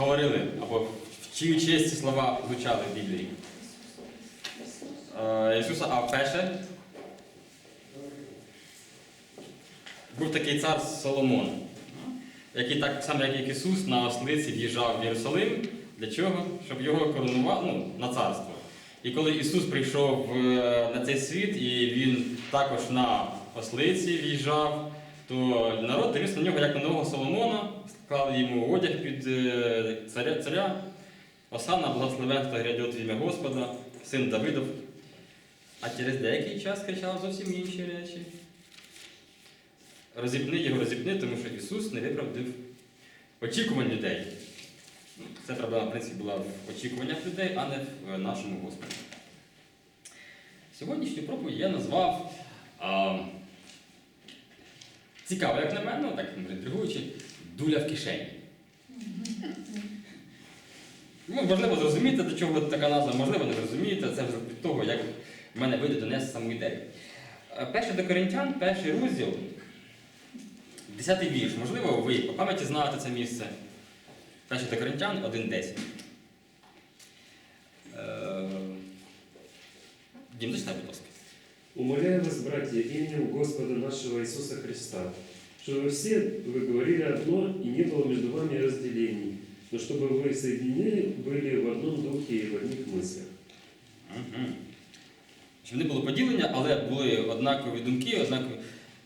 говорили, або в чию честь ці слова звучали в Біблії? Е, Ісуса, а перше? Був такий цар Соломон, який так само, як Ісус, на ослиці в'їжджав в Єрусалим. Для чого? Щоб його коронували ну, на царство. І коли Ісус прийшов е, на цей світ, і Він також на ослиці в'їжджав, то народ дивився на нього як на нового Соломона, склали йому одяг під е, царя, царя. Осана благословенство грядет в ім'я Господа, син Давидов. А через деякий час кричав зовсім інші речі. Розіпни його, розіпни, тому що Ісус не виправдив очікувань людей. Ну, Це проблема, в принципі, була в очікуваннях людей, а не в е, нашому Господі. Сьогоднішню проповідь я назвав а, цікаво, як на мене, так інтригуючи, дуля в кишені. Ну, можливо, зрозумієте, до чого така назва, можливо, не зрозумієте, це вже від того, як в мене вийде донести саму ідею. Е, Перший до Коринтян, перший розділ, 10 вірш. Можливо, ви по пам'яті знаєте це місце. Перший до Коринтян 1.10. Е, Дім, зачитай, будь ласка. Умоляю вас, братья, именем Господа нашего Иисуса Христа, чтобы вы все вы говорили одно и не было между вами разделений, но чтобы вы соединены были в одном духе и в одних мыслях. Мгм. Щоб не було поділення, але були однакові думки, однакові.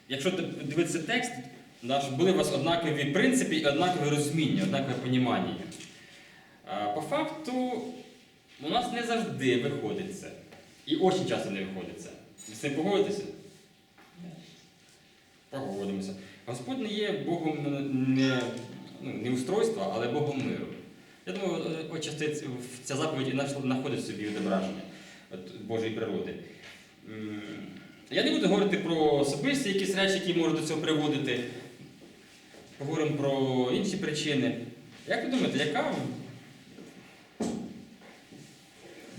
Якщо ти дивитися текст, да, щоб були у вас однакові принципи і однакове розуміння, однакове понімання. А, По факту, у нас не завжди виходить це. І дуже часто не виходить це. Ви з цим погодитеся? Погодимося. Господь не є Богом не, ну, не устройства, але Богом миру. Я думаю, отчасти ця заповідь знаходить в собі відображення Божої природи. Я не буду говорити про особисті якісь речі, які можуть до цього приводити. Поговоримо про інші причини. Як ви думаєте, яка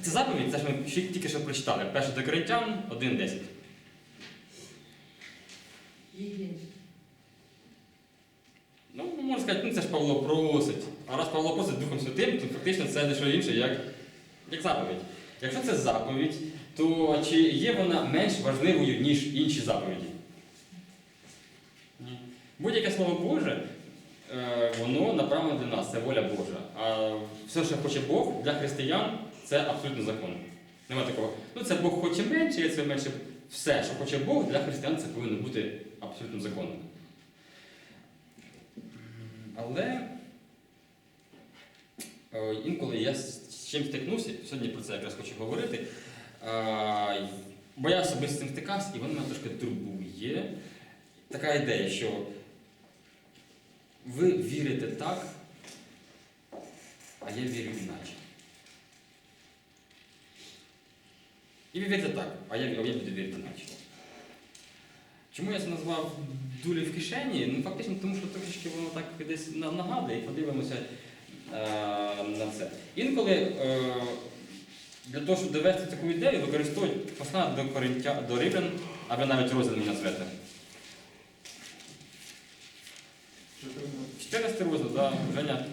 Ця заповідь, це ж ми тільки що прочитали. Перше до Коринтян 1.10. Ну, можна сказати, ну це ж Павло просить. А раз Павло просить Духом Святим, то фактично це не що інше, як, як заповідь. Якщо це заповідь, то чи є вона менш важливою, ніж інші заповіді? Ні. Будь-яке слово Боже, е, воно направлено для нас, це воля Божа. А все, що хоче Бог для християн, це абсолютно закон. Нема такого. Ну, це Бог хоче менше, це менше. Все, що хоче Бог, для християн це повинно бути абсолютно законом. Але е, інколи я з чим стикнувся, сьогодні про це якраз хочу говорити. Е, Бо я особисто з цим стикався, і воно мене трошки турбує. Така ідея, що ви вірите так, а я вірю іначе. І ви вірите так, а я, я буду вірити іначе. Чому я це назвав дулі в кишені? Ну, фактично, тому що трошечки воно так десь нагадує, і подивимося е, на це. Інколи е, для того, щоб довести таку ідею, використовують послання до Коринтя, до Римлян, або навіть розділ назвете. 14 розділ, да, Женя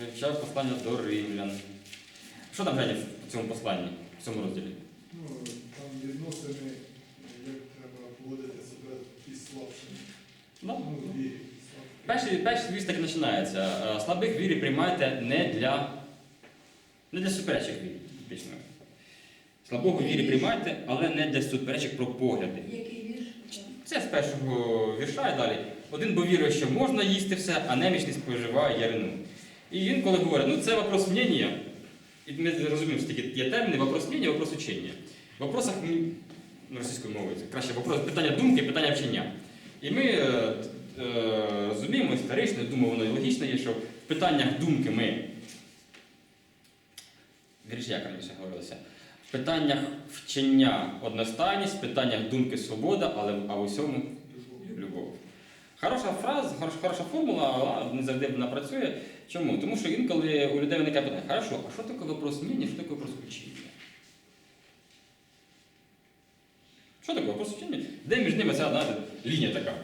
вивчав послання до римлян. Що там Женя в цьому посланні, в цьому розділі? Ну, там відносини, як треба поводити себе із слабшими. Ну. Перший, перший вірш так і починається. Е, Слабих вірі приймайте не для, не для суперечок вірі. Слабого вірі приймайте, але не для суперечок про погляди. Який вірш? Це з першого вірша і далі. Один бо вірує, що можна їсти все, а немічний споживає ярину. І він коли говорить, ну це вопрос мнення, і ми розуміємо, що такі є терміни, вопрос мнення, вопрос учення. В вопросах ну, російською мовою, краще вопрос, питання думки, питання вчення. І ми е, е, розуміємо історично, думаю, воно і логічно є, що в питаннях думки ми. Вірш, як раніше говорилося. В питаннях вчення одностайність, в питаннях думки свобода, але а в усьому любов. Хороша фраза, хороша, формула, але не завжди вона працює. Чому? Тому що інколи у людей виникає питання, хорошо, а що таке вопрос мнення, що таке вопрос учення? Що таке вопрос учення? Де між ними ця знаєте, лінія така,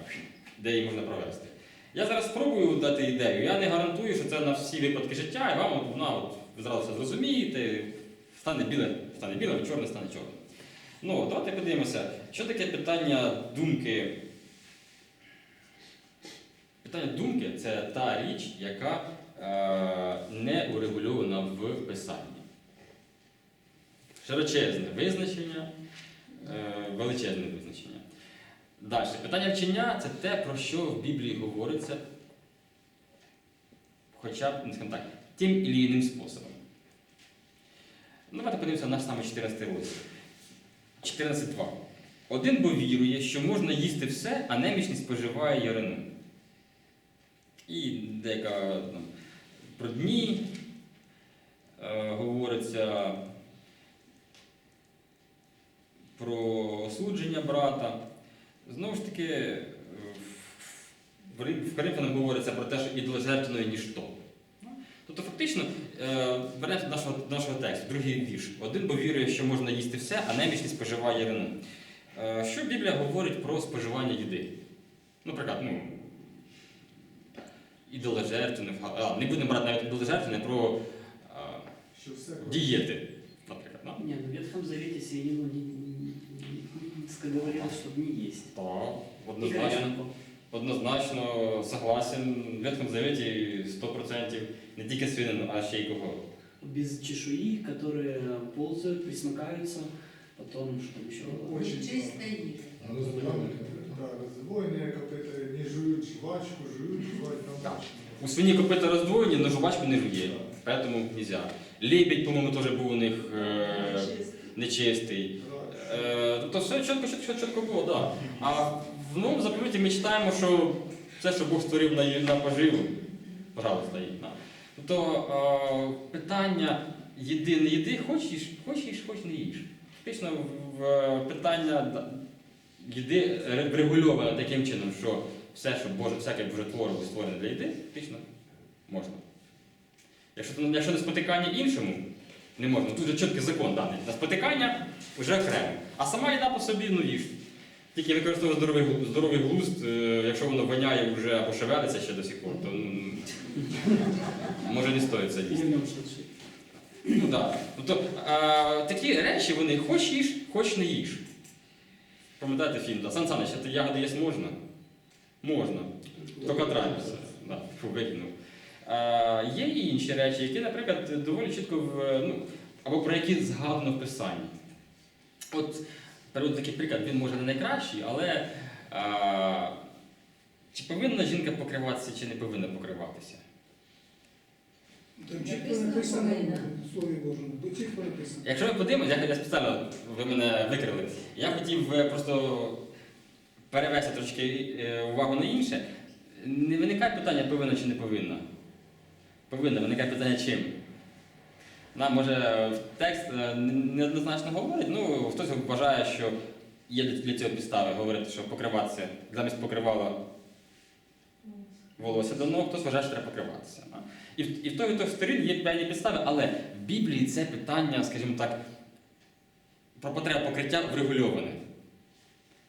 де її можна провести? Я зараз спробую дати ідею. Я не гарантую, що це на всі випадки життя, і вам от, вона, от, ви зразу все зрозумієте, стане біле, стане біле, чорне стане чорне. Ну, давайте подивимося, що таке питання думки. Питання думки це та річ, яка е, не урегульована в писанні. Широчезне визначення, е, величезне визначення. Далі. Питання вчення це те, про що в Біблії говориться, хоча б, ну, скажімо так, тим і іншим способом. Ну, Давайте подивимося на саме 14 розділ. 14.2. Один бо вірує, що можна їсти все, а немічний споживає ярину. І деяка там, про дні е, говориться про осудження брата. Знову ж таки, е, в Коринфянам говориться про те, що ідоложертвеною ніщо. Ну, Тобто, фактично, е, беремо до нашого, нашого тексту, другий вірш. Один бо вірує, що можна їсти все, а немічний споживає ярину. Е, Що Біблія говорить про споживання їди? Наприклад, ну, ідоложертвене, а, не будемо брати навіть ідоложертвене про а, Що все дієти, наприклад. Ну в Ветхом Завете свинину не, не, не говорилось, чтобы не есть. Так, И однозначно. говядинку. Однозначно согласен. В Ветхому Завіті 100% не тільки свинину, а ще й кого. Без чешуи, которые ползают, присмыкаются, потом что там еще? Очень Чистая їжа. Да, роздвоєння копити, не жують жвачку, жують, жвать там. Так. У свині копита роздвоєні, но жувачку не жує. Поэтому нельзя. Лебідь, по-моєму, теж був у них е, нечистий. Е, тобто все чітко, чітко, чітко було, так. Да. А в новому заповіті ми читаємо, що все, що Бог створив на, на поживу, пожалуйста, їй. Да. Тобто е, питання їди, не їди, хоч їж, хоч їж, хоч не їж. Фактично питання їди ре- врегульоване таким чином, що все, що Боже, всяке божетворство створене для їди, фактично можна. Якщо, якщо не спотикання іншому, не можна. Тут же чіткий закон даний. На спотикання вже окремо. А сама їда по собі, ну їж. Тільки використовує здоровий, здоровий глузд, е, якщо воно воняє вже або шевелиться ще до сих пор, то ну, може не стоїть це їсти. Ну так. Тобто а, такі речі вони хоч їж, хоч не їж. Пам'ятаєте фільм, да? Сан Саныч, ягоди їсть можна? Можна. Тільки трапився. Да, фу, викинув. А, є і інші речі, які, наприклад, доволі чітко в, ну, або про які згадано в Писанні. От приведу такий приклад, він може не найкращий, але а, чи повинна жінка покриватися, чи не повинна покриватися? Там чітко Написано в Слові Божому, бо чітко написано. Якщо ви подивимось, я, я спеціально ви мене викрили. Я хотів е, просто перевести трошки е, увагу на інше. Не виникає питання, повинна чи не повинна. Повинна, виникає питання чим. Нам може текст е, неоднозначно говорить, ну хтось вважає, що є для цього підстави говорити, що покриватися замість покривала волосся до ног, хтось вважає, що треба покриватися. І в, і в той і той сторін є певні підстави, але в Біблії це питання, скажімо так, про потребу покриття врегульоване.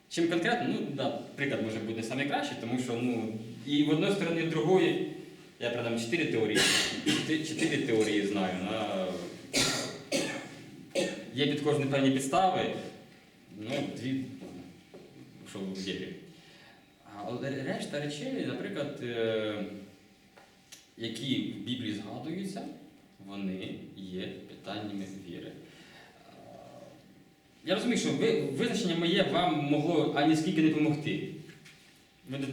Чим конкретно, ну, да, приклад може бути найкращий, тому що ну, і в одної сторони, і в другої, я принаймні чотири теорії, чотири- теорії знаю. На, є під кожні певні підстави, ну, дві, що в Біблії. Але решта речей, наприклад, е, які в Біблії згадуються, вони є питаннями віри. Я розумію, що ви, визначення моє вам могло ані скільки не допомогти.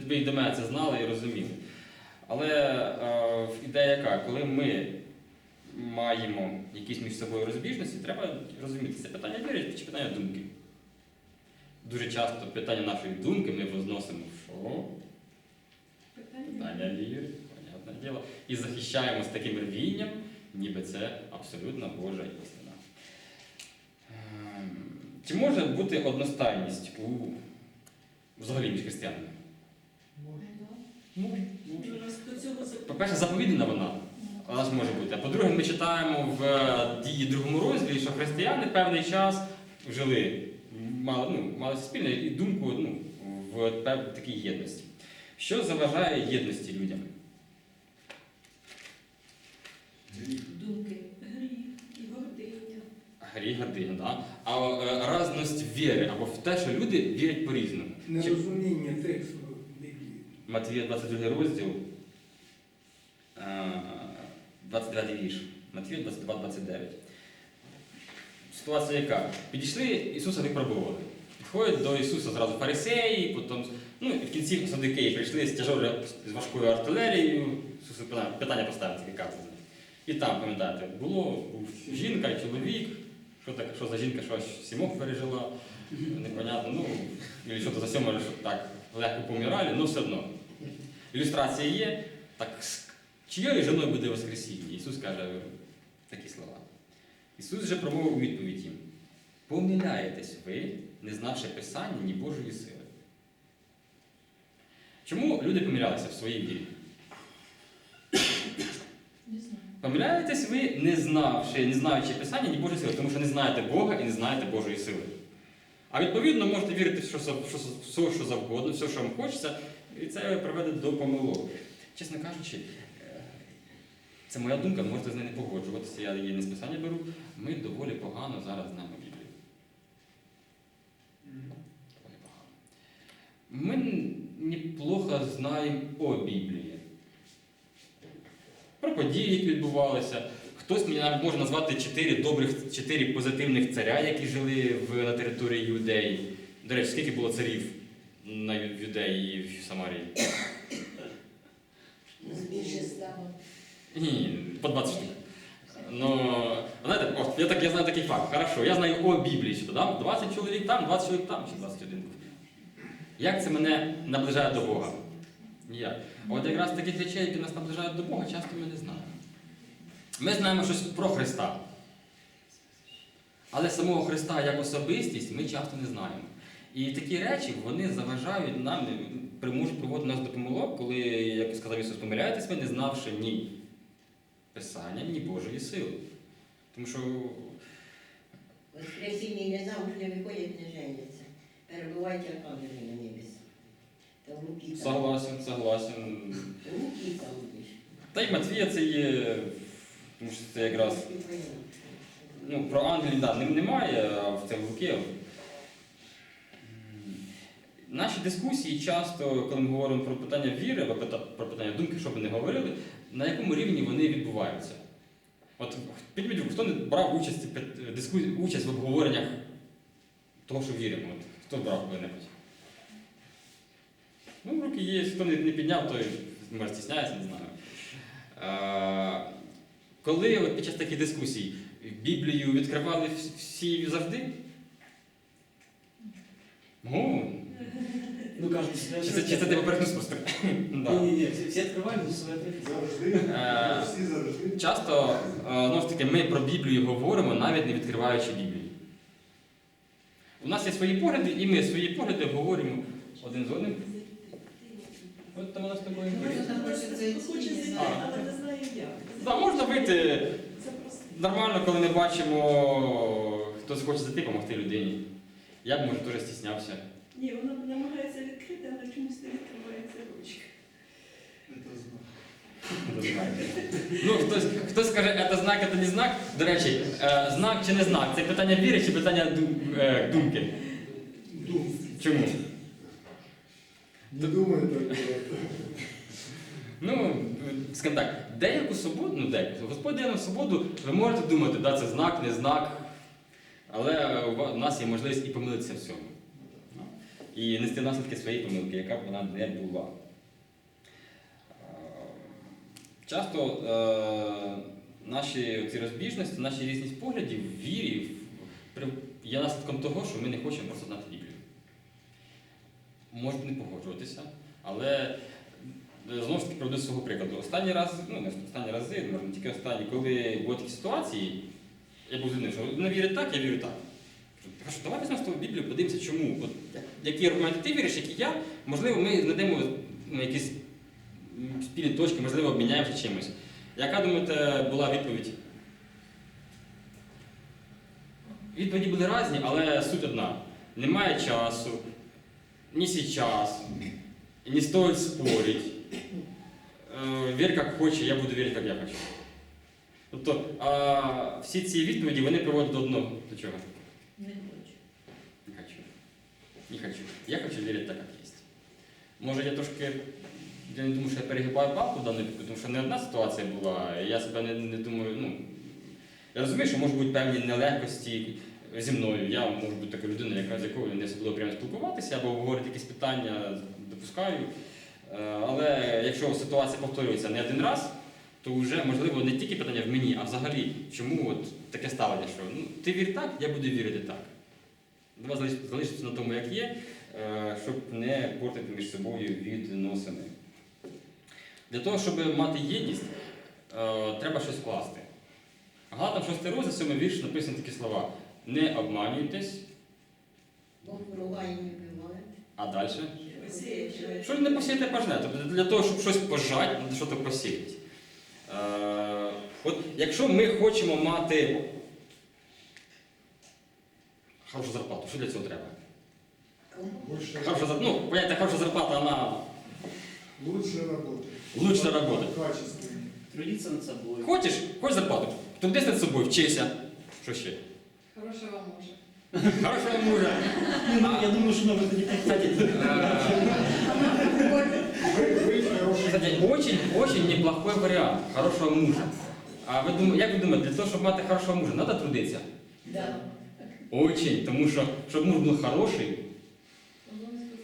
Ви, до мене це знали і розуміли. Але е, ідея яка, коли ми маємо якісь між собою розбіжності, треба розуміти, це питання віри чи питання думки. Дуже часто питання нашої думки ми возносимо в що? Питання віри, понятне діло. І захищаємо з таким рвінням, ніби це абсолютно Божа істина. Ем, Чи може бути одностайність у взагалі між християнами? Може. По-перше, заповідана вона. Вона ж може бути. А по-друге, ми читаємо в е, дії другому розділі, що християни певний час жили, мали, ну, мали спільне і думку ну, в такій єдності. Що заважає єдності людям? Думки, гріх і гординя. Гріх, гординя, да? а е, разність віри або в те, що люди вірять по-різному. Нерозуміння тексту. Матвія 22 розділ, е, 29 вірш. Матвія 22, 29. Ситуація яка? Підійшли, Ісуса випробували. Підходять до Ісуса зразу фарисеї, потім, ну і в кінці садики прийшли з тяжелою, з важкою артилерією, Ісусу питання- поставити, яка це. І там, пам'ятаєте, було був жінка і чоловік, що, так, що за жінка, що аж сімох пережила, непонятно, ну, і що то за сьомо, що так легко помирали, але все одно. Ілюстрація є, так чиєю жіною буде Воскресіння? Ісус каже такі слова. Ісус же промовив у відповідь їм: помиляєтесь ви, не знавши Писання, ні Божої сили. Чому люди помилялися в своїй вірі? Не знаю. Помиляєтесь ви, не знавши, не знаючи Писання, ні Божої сили, тому що не знаєте Бога і не знаєте Божої сили. А відповідно можете вірити в що, що, все, що завгодно, все, що вам хочеться, і це приведе до помилок. Чесно кажучи, е, це моя думка, можете з нею не погоджуватися, я її не з писання беру. Ми доволі погано зараз знаємо Біблію. Доволі погано. Ми неплохо знаємо о Біблії. Про події, які відбувалися. Хтось мені навіть може назвати чотири добрих, чотири позитивних царя, які жили в, на території Юдеї. До речі, скільки було царів на Юдеї і в Самарії? Більше стало. Ні, по 20 штук. Ну, знаєте, о, я, так, я знаю такий факт. Хорошо, я знаю о Біблії, що там 20 чоловік там, 20 чоловік там, чи 21. Як це мене наближає до Бога? Ніяк. От якраз таких речей, які нас наближають до Бога, часто ми не знаємо. Ми знаємо щось про Христа. Але самого Христа як особистість ми часто не знаємо. І такі речі вони заважають нам, можуть приводити нас до помилок, коли, як сказав Ісус, помиляєтесь ви, не знавши ні Писання, ні Божої сили. Тому що Воскресіння не замуж не виходять, не женяться. Перебувають як ангели на небесі. Та в Луки там. согласен, согласен. В Луки там. Та й Матвія це є, тому що це якраз ну, про ангелів да, нем- немає, а в цьому Луки. Наші дискусії часто, коли ми говоримо про питання віри або про питання думки, що би не говорили, на якому рівні вони відбуваються. От підніміть руку, хто не брав участь, дискусі- участь в обговореннях того, що віримо? От, хто брав коли-небудь? Ну, руки є, хто не, підняв, той може стісняється, не знаю. Е, коли от під час таких дискусій Біблію відкривали всі завжди? Ну, Ну, каждый себя чи це, чи це тебе перекнусь просто? Да. Не-не-не, все, все открывали, но свои отрывки. Завжди. Е, Всі завжди. Часто, е, знову ж таки, ми про Біблію говоримо, навіть не відкриваючи Біблію. У нас є свої погляди, і ми свої погляди говоримо один з одним. От там у нас такої. Хоче зайти, але не знає як. Да, можна вийти Це просто. нормально, коли ми бачимо, хтось хоче зайти, допомогти людині. Я б, може, дуже стіснявся. Ні, вона намагається відкрити, але чомусь не відкривається ручка. Ну, хтось, хтось скаже, це знак, це не знак. До речі, е, знак чи не знак? Це питання віри чи питання дум- е, думки? Дум. Чому? Не думай так. брат. Ну, скажімо так, деяку свободу, ну деяку, Господь дає нам свободу, ви можете думати, да, це знак, не знак, але у ва- у нас є можливість і помилитися в цьому. І нести наслідки своєї помилки, яка б вона не була. Е, Часто е, наші ці розбіжності, наші різність поглядів в вірі є наслідком того, що ми не хочемо просто знати Біблію. Можете не погоджуватися, але е, знову ж таки приведу свого прикладу. Останній раз, ну не останні рази, може не тільки останні, коли були такі ситуації, я був зрозумів, що не вірить так, я вірю так. Кажу, давай візьмемо з тобою Біблію, подивимося, чому. От, які аргументи ти віриш, які я, можливо, ми знайдемо ну, якісь спільні точки, можливо, обміняємося чимось. Яка, думаєте, була відповідь? Відповіді були різні, але суть одна. Немає часу, ні час. не стоит спорить. Е, Вір як хоче, я буду вірити, як я хочу. Тобто всі ці відповіді вони приводять до одного. До чого? Не хочу. Не хочу. Не хочу. Я хочу вірити так, як є. Може, я трошки. Я не думаю, що я перегибаю палку в даному тому що не одна ситуація була, я себе не, не думаю, ну. Я розумію, що можуть бути певні нелегкості зі мною. Я можу бути така людина, яка з якою не особливо прямо спілкуватися або обговорити якісь питання, допускаю. Е, Але якщо ситуація повторюється не один раз, то вже можливо не тільки питання в мені, а взагалі, чому от таке ставлення, що ну, ти вір так, я буду вірити так. Залиш- залишитися на тому, як є, е, щоб не портити між собою відносини. Для того, щоб мати єдність, е, треба щось вкласти. Галатам 6 розділ, 7 вірш написані такі слова. Не обманюйтесь, Бог вируває не вбиває. а далі. Що не посіяти пожне? Тобто для того, щоб щось пожати, треба щось посіяти. Е, от якщо ми хочемо мати хорошу зарплату, що для цього треба? Кому? Больше Хороша, зар- ну, поняття хороша зарплата, вона лучше работать. Лучше работать. Качественнее. Трудиться над собой. Хочеш, хочеш зарплату, трудись над собою, вчися. Що ще? Хорошого мужа. Хорошого мужа. Ну, Я думаю, что нам это не подходит. Вы, вы хороший Кстати, очень, очень неплохой варіант хорошого мужа. А ви думаєте, як ви думаєте, для того, щоб мати хорошого мужа, треба трудитися? Да. Очень, тому що щоб муж був хороший,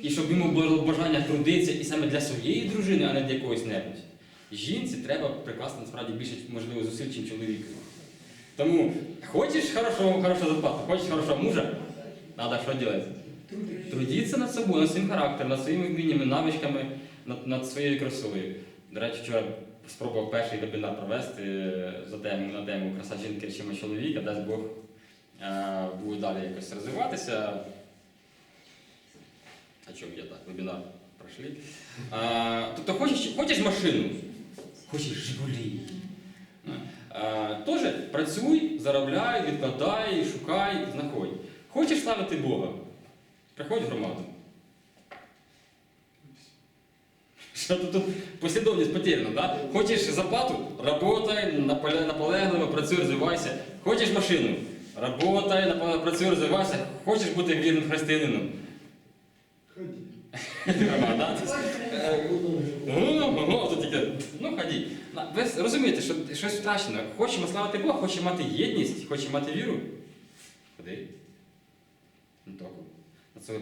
і щоб йому було бажання трудитися і саме для своєї дружини, а не для якоїсь небудь. Жінці треба прикласти насправді більше можливо зусиль, ніж чоловіку. Тому хочеш хорошого, хорошого зарплату, хочеш хорошого мужа, треба що робити? Трудитися над собою, над своїм характером, над своїми вміннями, навичками, над, над своєю красою. До речі, вчора спробував перший вебінар провести е, за тему на тему краса жінки речима чоловіка, дасть Бог е, буде далі якось розвиватися. О чому я так, вебінар пройшли. А, тобто хочеш, хочеш машину, хочеш Жигулі. А, Теж працюй, заробляй, відкладай, шукай, знаходь. Хочеш славити Бога? Приходь в громаду. Тут послідовність потеряна, да? Хочеш зарплату? Работай, наполе- наполегливо, працюй, розвивайся. Хочеш машину? Работай, працюй, розвивайся. Хочеш бути вірним християнином? Громада. Ну, ну, тільки, ну ході. Ви розумієте, що щось втрачено. Хочемо славити Бога, хочемо мати єдність, хочемо мати віру. Ходи. Ну. На це ви.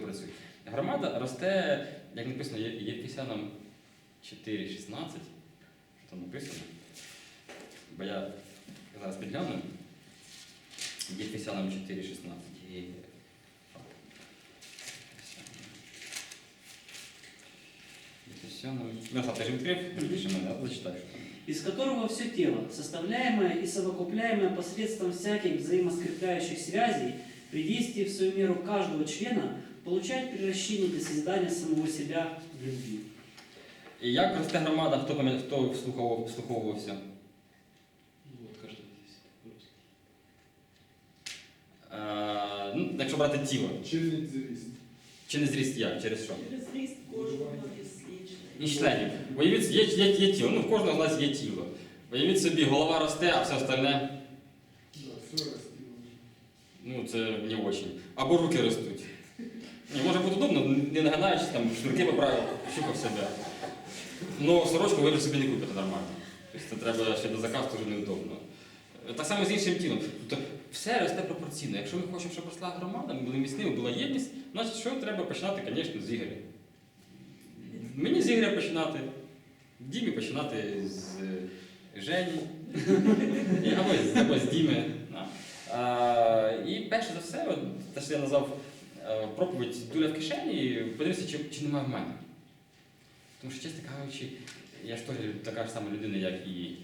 Громада росте, як написано, є, є Єфесянам 4.16. Що там написано? Бо я зараз підгляну. Єфесянам 4.16. Є. Ефесянам. Ну, ти ж відкрив, більше мене, зачитай, що там. из которого все тело, составляемое и совокупляемое посредством всяких взаимоскрепляющих связей, при действии в свою меру каждого члена, получает превращение для созидания самого себя в любви. І як росте громада, хто пам'ятає, хто вслуховував, вслуховувався? Е, ну, якщо брати тіло, Через зріст. чи не зріст як, через що? Через ріст кожного дослідження. І членів. Уявіть, є, є, є тіло, ну в кожного з нас є тіло. Уявіть собі, голова росте, а все остальне, Да, все растет. ну це не очень. Або руки ростуть. Ні, може бути удобно, не нагадаючись, там шнурки поправив, щупав себе. Ну, сорочку ви собі не купите нормально. Тобто це треба ще до заказу дуже неудобно. Так само з іншим тілом. Тобто все росте пропорційно. Якщо ми хочемо, щоб росла громада, ми були міцними, була єдність, значить що треба починати, звісно, з Ігоря. Мені з Ігоря починати, Дімі починати з е, Жені, або, з- або з Діми. А, і перше за все, те, що я назвав е, проповідь дуля в кишені, подивитися, чи, чи немає в мене. Тому що, чесно кажучи, я ж теж така ж сама людина, як і, і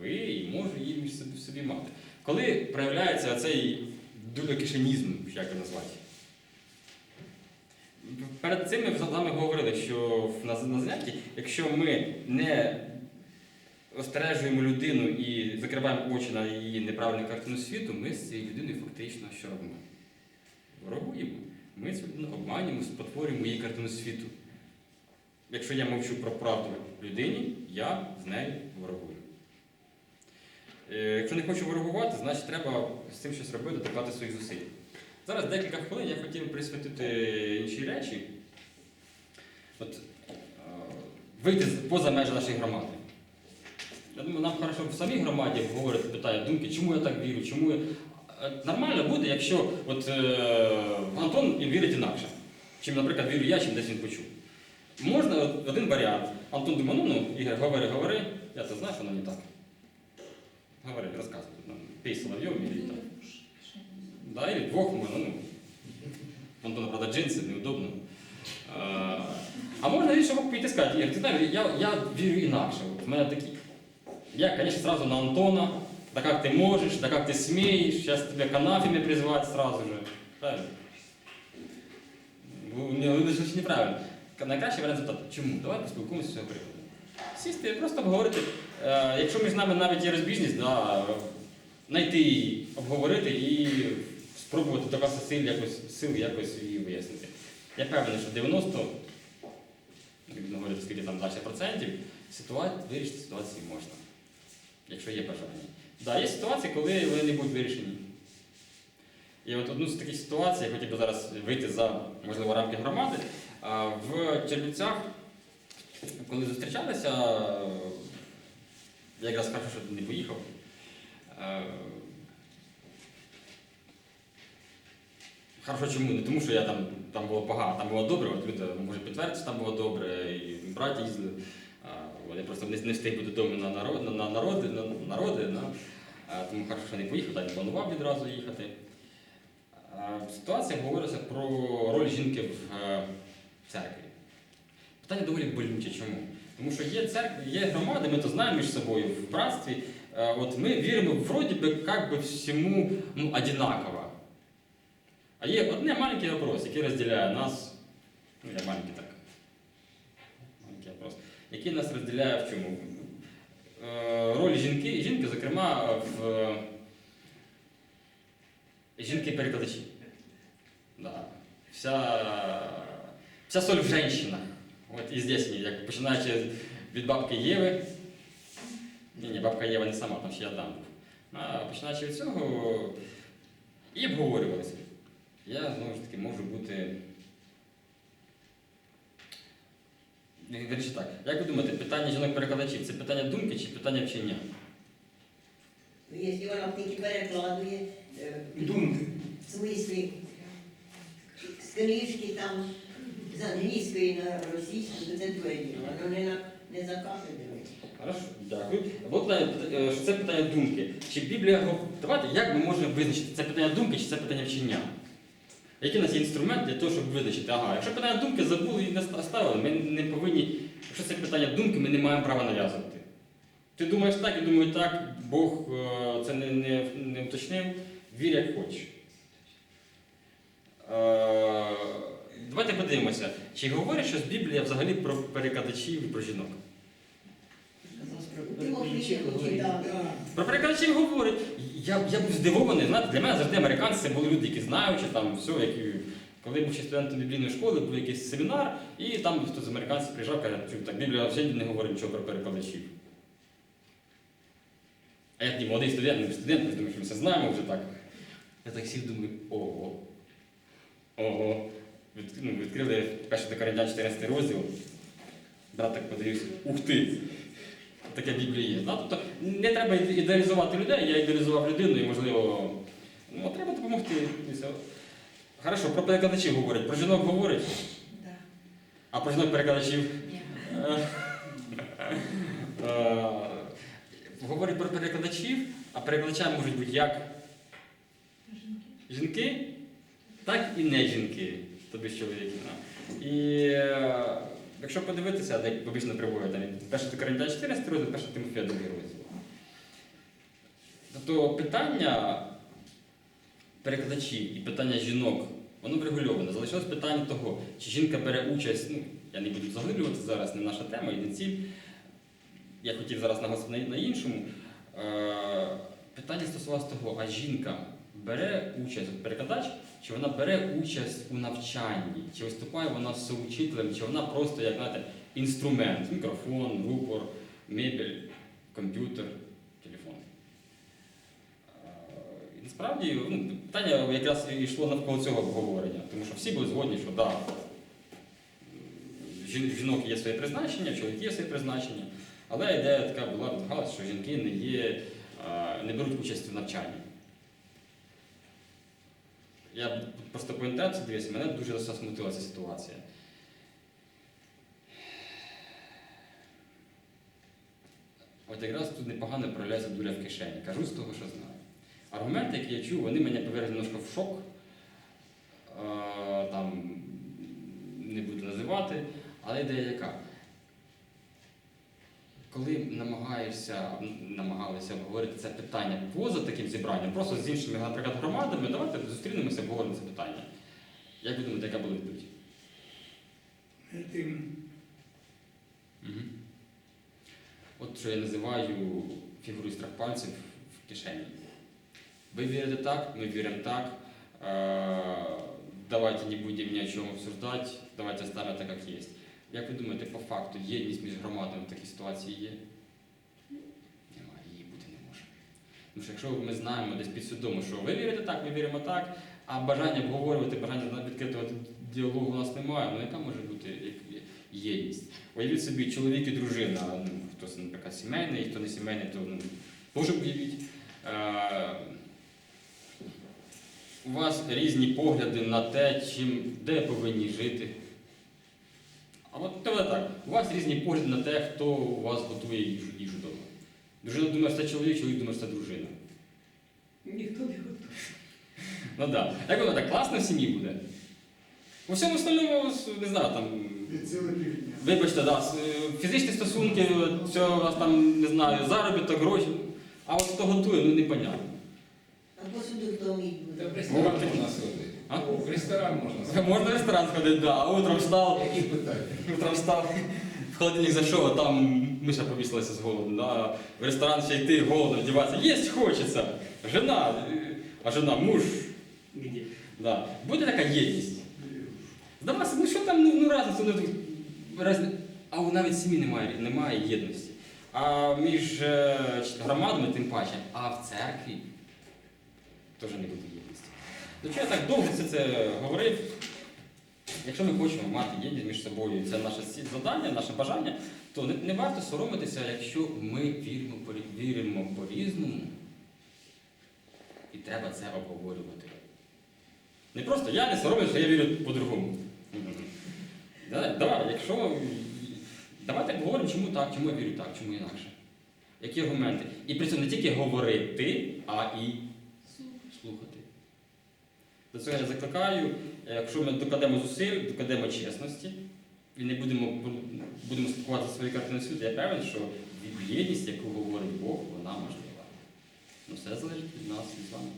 ви, і можу її між собі, собі мати. Коли проявляється цей дулякишенізм, як його назвати? Перед цим ми з вами говорили, що на, на занятті, якщо ми не остережуємо людину і закриваємо очі на її неправильну картину світу, ми з цією людиною фактично що робимо? Ворогуємо. Ми цю людину обманюємо, спотворюємо її картину світу. Якщо я мовчу про правду людині, я з нею ворогую. Е, Якщо не хочу ворогувати, значить треба з цим щось робити, доклати своїх зусиль. Зараз декілька хвилин я хотів присвятити інші речі. От, е, вийти поза межі нашої громади. Я думаю, нам хорошо в самій громаді обговорити питання думки, чому я так вірю, чому я. Е, Нормально буде, якщо от, е, Антон вірить інакше, чим, наприклад, вірю я, чим десь він почув. Можна один варіант. Антон думає, ну, ну, Ігор, говори, говори, я це знаю, що воно не так. Говори, розказуй. Ну, Пей соловйом і там. Да, или двох можна, ну. Антона, правда, джинси, неудобно. А, а можна мог піти і сказати, Ігор, ти знаєш, я, я вірю інакше. От, в мене такі. Я, конечно, сразу на Антона. Да как ты можешь, да как ты смеешь, сейчас тебя канафами призвать сразу же. Правильно? Ну, не, ну, це ж неправильно. Найкращий варіант запитати, чому? Давай поспілкуємося з цього приводу. Сісти, просто обговорити. Е, якщо між нами навіть є розбіжність, да, знайти її, обговорити і спробувати докласти сил якось, сил якось її вияснити. Я певний, що 90, не говорити, скільки там далі процентів, вирішити ситуацію можна, якщо є бажання. Да, є ситуації, коли вони не будуть вирішені. І от одну з таких ситуацій я хотів би зараз вийти за можливо рамки громади. В Чернівцях, коли зустрічалися, я якраз хорошо, що не поїхав. Хорошо, чому? Не тому, що я там, там було погано, там було добре, от люди можуть підтвердити, там було добре, і браті їздили. Я просто не, встиг бути вдома на, народ, на, на народи, на, народи на, тому хорошо, що не поїхав, та не планував відразу їхати. Ситуація говорилася про роль жінки в е, церкві. Питання доволі болюче. Чому? Тому що є церкви, є громади, ми то знаємо між собою в братстві. Е, От ми віримо вроді би как би всьому ну, одинаково. А є одне маленький вопрос, який розділяє нас. Ну, я маленький так. Маленький вопрос. Який нас розділяє в чому? Е, Роль жінки, жінки, зокрема, в е, жінки-перекладачі. Да. Вся, вся соль в женщинах. От і здесь, як починаючи від бабки Єви. Ні, ні, бабка Єва не сама, там ще Адам був. А починаючи від цього і обговорювалися. Я знову ж таки можу бути. Ні, Вірніше так. Як ви думаєте, питання жінок-перекладачів це питання думки чи питання вчення? Ну, Якщо вона тільки перекладує, е, Думки. в смислі з книжки там з англійської на російську, то це твоє. Воно не, за кафедрою. Хорошо, дякую. Бо питання, е, що це питання думки. Чи Біблія говорить, давайте, як ми можемо визначити, це питання думки чи це питання вчення? Який у нас є інструмент для того, щоб визначити? Ага, якщо питання думки забули і не ставили, ми не повинні, якщо це питання думки, ми не маємо права нав'язувати. Ти думаєш так, я думаю так, Бог е, це не, не, не уточнив, вір як хочеш. Е, Давайте подивимося, чи говорить щось Біблія взагалі про перекладачів і про жінок? Про перекладачів говорить. Я, я був здивований. Знаєте, для мене завжди американці це були люди, які знають, чи там все, які. Коли був ще студентом біблійної школи, був якийсь семінар, і там хтось з американців приїжджав, каже, так Біблія взагалі не говорить нічого про перекладачів. А я такий молодий студент, не студент, я думаю, що ми все знаємо вже так. Я так сів думаю, ого. Ого. Від, ну, відкрили перший до Коринтян 14 розділ. Брат так подивився, ух ти! Таке Біблія є. Да? Тобто не треба ідеалізувати людей, я ідеалізував людину і, можливо, ну, треба допомогти. Хорошо, про перекладачів говорять, про жінок говорять, Да. а про жінок перекладачів. Е, Говорять про перекладачів, а перекладачами можуть бути як жінки, так і не жінки, тобі ж чоловіки. да. І е, якщо подивитися, як обично приводять, там, перше до Коринтян 14 розділ, перше Тимофія 2 розділ. Тобто питання перекладачів і питання жінок, воно врегульоване. Залишилось питання того, чи жінка бере участь, ну, я не буду заглиблювати зараз, не наша тема і не ціль. Я хотів зараз наголосити на, на іншому. Е, питання стосувалося того, а жінка бере участь, перекладач, чи вона бере участь у навчанні, чи виступає вона соучителем, чи вона просто, як знаєте, інструмент, мікрофон, рупор, мебель, комп'ютер, телефон. Е, І насправді ну, питання якраз йшло навколо цього обговорення, тому що всі були згодні, що да, жінок є своє призначення, чоловік є своє призначення, але ідея така була що жінки не є, е, не беруть участь в навчанні. Я просто по інтернету дивився, мене дуже засмутила ця ситуація. От якраз тут непогано проявляється дуля в кишені. Кажу з того, що знаю. Аргументи, які я чув, вони мене повели немножко в шок. Е, там не буду називати, але ідея яка? Коли намагаєшся, намагалися обговорити це питання поза таким зібранням, просто з іншими, наприклад, громадами, давайте зустрінемося, обговоримо це питання. Як ви думаєте, яка була відповідь? Тим Угу. От що я називаю фігурою страх пальців в кишені. Ви вірите так, ми віримо так. Е, давайте не будемо ні о чому обсуждати, давайте оставимо так, як є. Як ви думаєте, по факту єдність між громадами в такій ситуації є? Немає, її бути не може. Тому що якщо ми знаємо десь підсвідомо, що ви вірите так, ми віримо так, а бажання обговорювати, бажання відкритого діалогу у нас немає, ну яка може бути єдність? Уявіть собі, чоловік і дружина, ну, хтось, наприклад, сімейний, хто не сімейний, то ну, теж уявіть. Е, у вас різні погляди на те, чим, де повинні жити. А от тебе так, у вас різні погляди на те, хто у вас готує їжу, їжу вдома. Дружина думає, що це чоловік, чоловік думає, що це дружина. ніхто не готовий. Ну так. Да. Як воно так класно в сім'ї буде? У всьому остальному, не знаю, там. Півдня. Вибачте, да, с- е, фізичні стосунки, все у вас там, не знаю, заробіток, гроші. А от хто готує, ну непонятно. А посуду хто в буде? сходити. А? В ресторан можна. Можна в ресторан ходити, да. А утром встав, Які питання? утром встав, в холодильник зайшов, а там миша повісилася з голоду. Да. В ресторан ще йти, голодно вдіватися. Єсть хочеться. Жена, е, а жена, муж. Где? Да. Буде така єдність. Здавалося, ну що там, ну, ну разниця, ну, раз... а у навіть сім'ї немає, немає єдності. А між е, громадами тим паче, а в церкві теж не буде єдності. До чого я так довго все це говорив? Якщо ми хочемо мати єдність між собою, це наше завдання, наше бажання, то не, не варто соромитися, якщо ми віримо, віримо по-різному, і треба це обговорювати. Не просто я не соромлюся, що я вірю по-другому. Давай, якщо. Давайте поговоримо, чому так, чому я вірю так, чому інакше. Які аргументи? І при цьому не тільки говорити, а і. До цього я закликаю, е, якщо ми докладемо зусиль, докладемо чесності і не будемо, будемо слідкувати за своєю картиною світу, я певен, що єдність, яку говорить Бог, вона можлива. Ну все залежить від нас з вами.